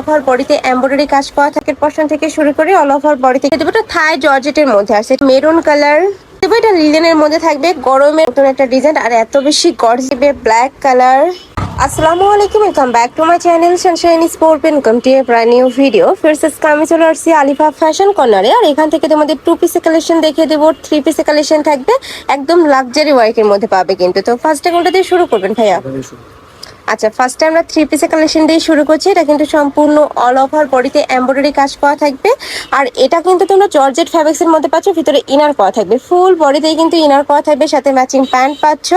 Over বডিতে embroidery কাজ থাকে পশন থেকে শুরু করে অল ওভার দেবো এটা থাই জর্জেটের মধ্যে আছে মেরুন কালার দেবো এটা লিলেনের মধ্যে থাকবে, গরমের নতুন একটা ডিজাইন আর এত বেশি গর্জিবে ব্ল্যাক কালার আসসালামু আলাইকুম welcome back to my channel Sunshine Sport welcome new video ফিরস আজকে আমি চলে আসছি আলিফা ফ্যাশন কর্নারে আর এখান থেকে তোমাদের টু পিসে কালেকশন দেখিয়ে দেবো। থ্রি পিসে কালেকশন থাকবে, একদম লাক্সারি ওয়ার্কের মধ্যে পাবে কিন্তু। তো ফার্স্টে কোনটা দিয়ে শুরু করবেন ভাইয়া? আচ্ছা ফার্স্টে আমরা থ্রি পিসের কালেকশন দিয়ে শুরু করছি। এটা কিন্তু সম্পূর্ণ অল ওভার বডিতে এমব্রয়ডারি কাজ করা থাকবে। আর এটা কিন্তু তোমরা জর্জেট ফ্যাব্রিক্সের মধ্যে পাচ্ছ ভিতরে ইনার করা থাকবে। ফুল বডিতেই কিন্তু ইনার করা থাকবে সাথে ম্যাচিং প্যান্ট পাচ্ছ।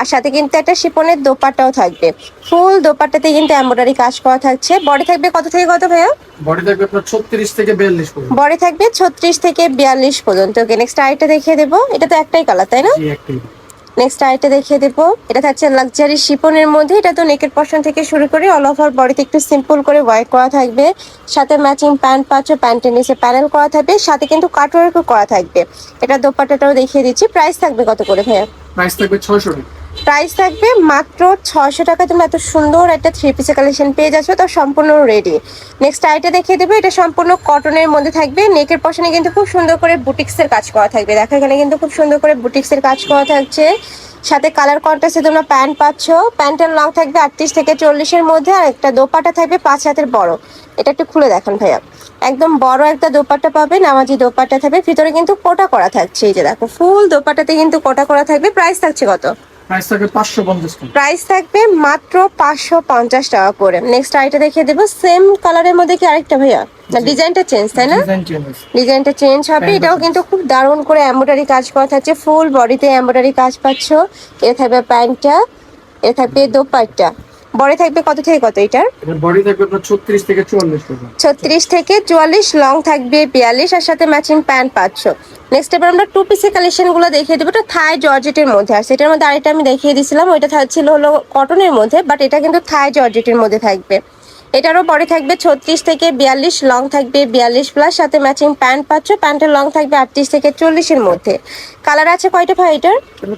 আর সাথে কিন্তু একটা শিপনের দোপাট্টাও থাকবে। ফুল দোপাট্টাতে কিন্তু এমব্রয়ডারি কাজ করা থাকছে। বডি থাকবে কত থেকে কত ভাইয়া? বডি থাকবে আপনার ছত্রিশ থেকে বিয়াল্লিশ পর্যন্ত। বডি থাকবে ছত্রিশ থেকে বিয়াল্লিশ পর্যন্ত। ওকে নেক্সট আইটা দেখিয়ে দেবো। এটা তো একটাই কালার তাই না? জি একটাই। নেক্সট আরেকটা দেখিয়ে দেবো। এটা থাকছে লাক্সারি শিপনের মধ্যে। এটা তো নেকের পশন থেকে শুরু করে অল ওভার বডিতে একটু সিম্পল করে ওয়ার্ক করা থাকবে। সাথে ম্যাচিং প্যান্ট পাচ্ছ প্যান্টের নিচে প্যানেল করা থাকবে। সাথে কিন্তু কাটওয়ার্কও করা থাকবে। এটা দোপাটাটাও দেখিয়ে দিচ্ছি। প্রাইস থাকবে কত করে ভাইয়া? প্রাইস থাকবে ছয়শো টাকা। প্রাইস থাকবে মাত্র ছশো টাকা। তোমরা এত সুন্দর একটা থ্রি পিসের কালেকশন পেয়ে যাচ্ছ, তো সম্পূর্ণ রেডি নেক্সট আইটা দেখিয়ে দেবো, এটা সম্পূর্ণ কটনের মধ্যে থাকবে। নেকের পশনে কিন্তু খুব সুন্দর করে বুটিক্সের কাজ করা থাকবে। দেখো, এখানে কিন্তু খুব সুন্দর করে বুটিক্সের কাজ করা থাকছে। সাথে কালার কন্ট্রাস্টে তোমরা প্যান্ট পাচ্ছ। প্যান্টের লং থাকবে আটত্রিশ থেকে চল্লিশের মধ্যে আর একটা দোপাটা থাকবে পাঁচ হাতের বড়। এটা একটু খুলে দেখান ভাইয়া। একদম বড় একটা দোপাট্টা পাবে নামাজি দোপাট্টা থাকবে। ভিতরে কিন্তু কোটা করা থাকছে এই যে দেখো ফুল দোপাটাতে কিন্তু কোটা করা থাকবে। প্রাইস থাকছে কত? প্রাইস থাকবে মাত্র পাঁচশো পঞ্চাশ টাকা করে। নেক্সট আইটা দেখিয়ে দেবো। সেম কালারের মধ্যে কি আরেকটা ভাইয়া? না ডিজাইনটা চেঞ্জ তাই না? ডিজাইনটা চেঞ্জ হবে এটাও কিন্তু খুব দারুণ করে এমব্রয়ডারি কাজ করা থাকছে। ফুল বডিতে এমব্রয়ডারি কাজ পাচ্ছ। এটা থাকবে প্যান্টটা এটা থাকবে দোপাট্টা। বডি থাকবে কত থেকে কত এটার? বডি থাকবে আপনার ছত্রিশ থেকে চুয়াল্লিশ পর্যন্ত। ছত্রিশ থেকে চুয়াল্লিশ লং থাকবে বিয়াল্লিশ আর সাথে ম্যাচিং প্যান্ট পাচ্ছ। নেক্সট এবার আমরা টু পিসের কালেকশনগুলো দেখিয়ে দেবো। এটা থাই জর্জেটের মধ্যে আছে। এটার মধ্যে আরেকটা আমি দেখিয়ে দিয়েছিলাম ওইটা ছিল হলো কটনের মধ্যে বাট এটা কিন্তু থাই জর্জেটের মধ্যে থাকবে। এটারও পরে থাকবে ছত্রিশ থেকে বিয়াল্লিশ লং থাকবে বিয়াল্লিশ প্লাস সাথে ম্যাচিং প্যান্ট পাচ্ছ প্যান্টের লং থাকবে আটত্রিশ থেকে চল্লিশের মধ্যে। কালার আছে কয়টা ভাই এটার?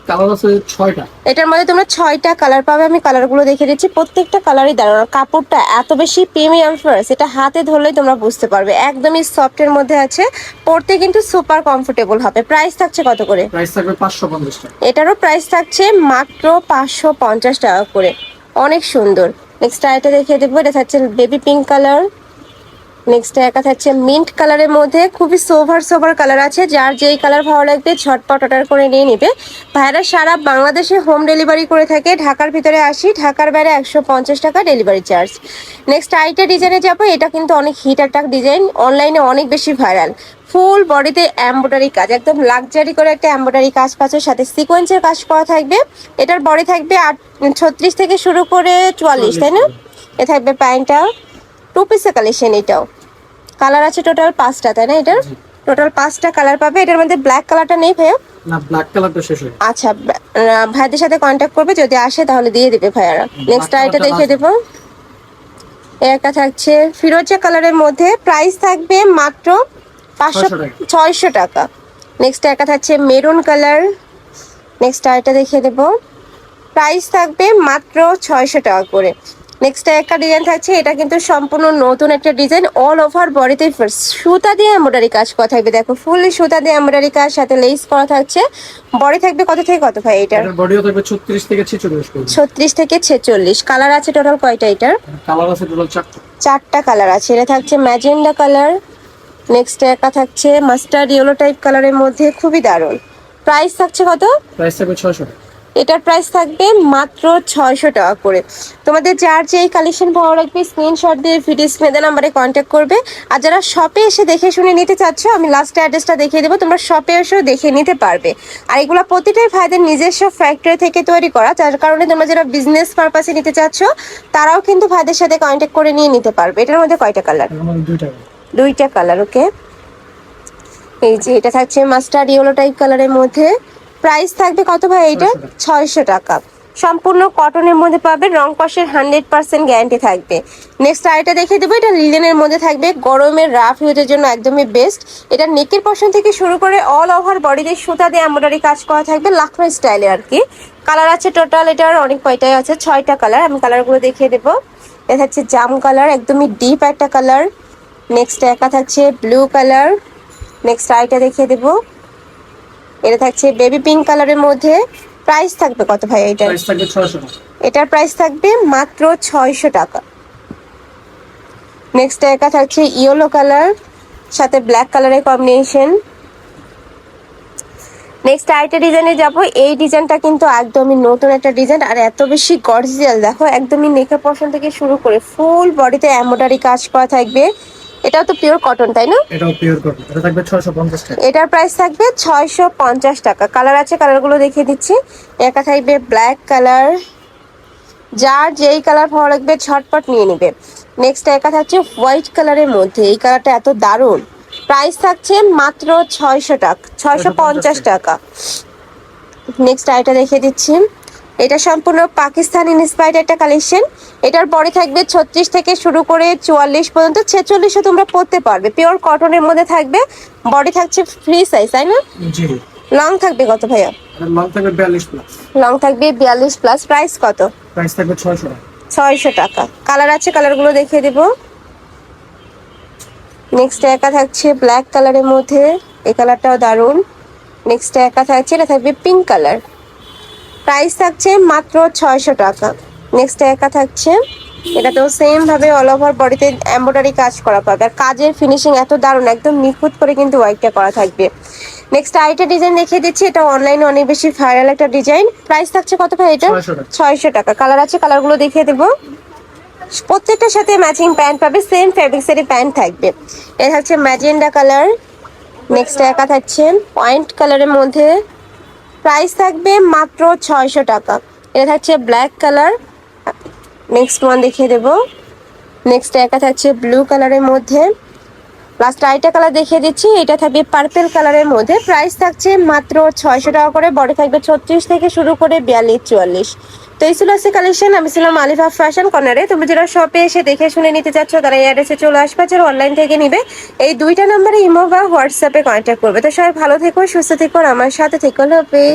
কালার আছে ছয়টা। এটার মধ্যে তোমরা ছয়টা কালার পাবে আমি কালারগুলো দেখে দিচ্ছি প্রত্যেকটা কালারই দারুণ। আর কাপড়টা এত বেশি প্রিমিয়াম ফার্স এটা হাতে ধরলেই তোমরা বুঝতে পারবে। একদমই সফটের মধ্যে আছে পরতে কিন্তু সুপার কমফোর্টেবল হবে। প্রাইস থাকছে কত করে? প্রাইস থাকবে পাঁচশো পঞ্চাশ টাকা। এটারও প্রাইস থাকছে মাত্র পাঁচশো পঞ্চাশ টাকা করে। অনেক সুন্দর। নেক্সট আইটা দেখিয়ে দেবো, এটা থাকছে বেবি পিঙ্ক কালার নেক্সট একা থাকছে মিন্ট কালারের মধ্যে খুবই সোভার সোভার কালার আছে। যার যেই কালার ভালো লাগবে, ঝটপট অর্ডার করে নিয়ে নিবে। ভাইরা সারা বাংলাদেশে হোম ডেলিভারি করে থাকে। ঢাকার ভিতরে আসি, ঢাকার বাইরে একশো পঞ্চাশ টাকা ডেলিভারি চার্জ নেক্সট আইটা ডিজাইনে যাব, এটা কিন্তু অনেক হিট অ্যাটাক ডিজাইন অনলাইনে অনেক বেশি ভাইরাল ফুল বডিতে এমব্রয়ডারি কাজ একদম লাক্সারি করে একটা এমব্রয়ডারি কাজ পাচ্ছে সাথে সিকোয়েন্সের কাজ করা থাকবে। এটার বডি থাকবে আট ছত্রিশ থেকে শুরু করে চুয়াল্লিশ তাই না? এ থাকবে প্যান্টটা। টু পিসের কালেকশন এটাও। কালার আছে টোটাল পাঁচটা তাই না এটার টোটাল পাঁচটা কালার পাবে। এটার মধ্যে ব্ল্যাক কালারটা নেই ভাইয়া? না ব্ল্যাক কালারটা শেষ হয়ে আচ্ছা ভাইদের সাথে কন্ট্যাক্ট করবে যদি আসে তাহলে দিয়ে দিবে ভাইয়ারা। নেক্সট আইটা দেখিয়ে দেবো। একটা থাকছে। ফিরোজা কালারের মধ্যে প্রাইস থাকবে মাত্র পাঁচশো 600 ছয়শো টাকা। নেক্সট একটা থাকছে মেরুন কালার নেক্সট আইটা দেখিয়ে দেবো। প্রাইস থাকবে মাত্র ছয়শো টাকা করে। নেক্সট একটা ডিজাইন থাকছে এটা কিন্তু সম্পূর্ণ নতুন একটা ডিজাইন অল ওভার বডিতে সুতা দিয়ে এমব্রয়ডারি কাজ করা থাকবে। দেখো ফুললি সুতা দিয়ে এমব্রয়ডারি কাজ সাথে লেস করা থাকছে। বডি থাকবে কত থেকে কত ভাই এটার? বডিও থাকবে ছত্রিশ থেকে ছেচল্লিশ পর্যন্ত। ছত্রিশ থেকে ছেচল্লিশ। কালার আছে টোটাল কয়টা এটার? কালার আছে টোটাল চারটা। চারটা কালার আছে। এটা থাকছে ম্যাজেন্ডা কালার নেক্সট একটা থাকছে মাস্টার্ড ইয়েলো টাইপ কালারের মধ্যে খুবই দারুণ। প্রাইস থাকছে কত? প্রাইস থাকবে টাকা। এটার প্রাইস থাকবে মাত্র ছয়শো টাকা করে। তোমাদের যার যে এই কালেকশন ভালো লাগবে স্ক্রিনশট দিয়ে ভিডিও স্ক্রিনে নাম্বারে কন্ট্যাক্ট করবে। আর যারা শপে এসে দেখে শুনে নিতে চাচ্ছ আমি লাস্ট অ্যাড্রেসটা দেখিয়ে দেবো তোমরা শপে এসেও দেখে নিতে পারবে। আর এগুলো প্রতিটাই ভাইদের নিজস্ব ফ্যাক্টরি থেকে তৈরি করা যার কারণে তোমরা যারা বিজনেস পারপাসে নিতে চাচ্ছ তারাও কিন্তু ভাইদের সাথে কন্ট্যাক্ট করে নিয়ে নিতে পারবে। এটার মধ্যে কয়টা কালার দুইটা কালার ওকে এই যে এটা থাকছে মাস্টার্ড ইয়েলো টাইপ কালারের মধ্যে। প্রাইস থাকবে কত ভাই এইটা ছয়শো টাকা। সম্পূর্ণ কটনের মধ্যে পাবে রং কষের হান্ড্রেড পার্সেন্ট গ্যারান্টি থাকবে। নেক্সট আরেকটা দেখে দেবো এটা লিলেনের মধ্যে থাকবে। গরমের রাফ ইউজের জন্য একদমই বেস্ট এটা নেকের পশন থেকে শুরু করে অল ওভার বডিতে সুতা দিয়ে এমব্রয়ডারি কাজ করা থাকবে লাখনো স্টাইলে আর কি কালার আছে টোটাল এটার অনেক কয়টাই আছে ছয়টা কালার আমি কালারগুলো দেখিয়ে দেবো। এটা থাকছে জাম কালার একদমই ডিপ একটা কালার নেক্সট একা থাকছে ব্লু কালার নেক্সট আইটা দেখিয়ে দেবো। এটা থাকছে বেবি পিঙ্ক কালারের মধ্যে। প্রাইস থাকবে কত ভাই টাকা। এটার প্রাইস থাকবে মাত্র ছয়শো টাকা। নেক্সট একা থাকছে ইয়েলো কালার সাথে ব্ল্যাক কালারের কম্বিনেশন নেক্সট আরেকটা ডিজাইনে যাব। এই ডিজাইনটা কিন্তু একদমই নতুন একটা ডিজাইন আর এত বেশি গর্জিয়াল দেখো একদমই নেকের পশন থেকে শুরু করে ফুল বডিতে এমব্রয়ডারি কাজ করা থাকবে। এটাও তো পিওর কটন তাই না? এটাও পিওর কটন এটা থাকবে ছয়শো পঞ্চাশ টাকা। এটার প্রাইস থাকবে ছয়শো পঞ্চাশ টাকা। কালার আছে কালারগুলো দেখিয়ে দিচ্ছি। একা থাকবে ব্ল্যাক কালার যার যেই কালার ভালো লাগবে ঝটপট নিয়ে নেবে। নেক্সট একা থাকছে হোয়াইট কালারের মধ্যে। এই কালারটা এত দারুণ। প্রাইস থাকছে মাত্র ছয়শো টাকা ছয়শো পঞ্চাশ টাকা। নেক্সট আইটা দেখিয়ে দিচ্ছি। এটা সম্পূর্ণ পাকিস্তান ইন্সপায়ার্ড একটা কালেকশন এটার পরে থাকবে ছত্রিশ থেকে শুরু করে চুয়াল্লিশ পর্যন্ত ছেচল্লিশও তোমরা পরতে পারবে। পিওর কটনের মধ্যে থাকবে বডি থাকছে ফ্রি সাইজ তাই না? লং থাকবে কত ভাইয়া? লং থাকবে বিয়াল্লিশ প্লাস লং থাকবে বিয়াল্লিশ প্লাস প্রাইস কত? প্রাইস থাকবে ছয়শো টাকা। ছয়শো টাকা। কালার আছে কালারগুলো দেখিয়ে দেবো। নেক্সট একা থাকছে ব্ল্যাক কালারের মধ্যে। এই কালারটাও দারুণ। নেক্সট একা থাকছে এটা থাকবে পিঙ্ক কালার প্রাইস থাকছে মাত্র ছয়শো টাকা। নেক্সট একা থাকছে। এটাতেও সেম ভাবে অল ওভার বডিতে এমব্রয়ডারি কাজ করা পাবে। আর কাজের ফিনিশিং এত দারুণ একদম নিখুঁত করে কিন্তু ওয়াইটটা করা থাকবে। নেক্সট আরেকটা ডিজাইন দেখিয়ে দিচ্ছি এটা অনলাইনে অনেক বেশি ভাইরাল একটা ডিজাইন প্রাইস থাকছে কত ভাই এটা? ছয়শো টাকা। কালার আছে কালারগুলো দেখিয়ে দেবো। প্রত্যেকটার সাথে ম্যাচিং প্যান্ট পাবে সেম ফ্যাব্রিক্সেরই প্যান্ট থাকবে। এটা থাকছে ম্যাজেন্ডা কালার নেক্সট একা থাকছে পয়েন্ট কালারের মধ্যে প্রাইস থাকবে মাত্র ছয়শো টাকা। এটা থাকছে ব্ল্যাক কালার। নেক্সট ওয়ান দেখিয়ে দেবো। নেক্সট একা থাকছে ব্লু কালারের মধ্যে। লাস্ট আইটা কালার দেখিয়ে দিচ্ছি। এটা থাকবে পার্পেল কালারের মধ্যে। প্রাইস থাকছে মাত্র ছয়শো টাকা করে। বড় থাকবে ছত্রিশ থেকে শুরু করে বিয়াল্লিশ, চুয়াল্লিশ। তো এই ছিল আজকে কালেকশন আমি ছিলাম আলিফা ফ্যাশন কর্নারে। তুমি যারা শপে এসে দেখে শুনে নিতে চাচ্ছ, তারা এই অ্যাড্রেসে চলে আসবে যারা অনলাইন থেকে নিবে, এই দুইটা নাম্বারে ইমো বা হোয়াটসঅ্যাপে কন্ট্যাক্ট করবে। তো সবাই ভালো থেকো, সুস্থ থেকো আমার সাথে থেকো হবে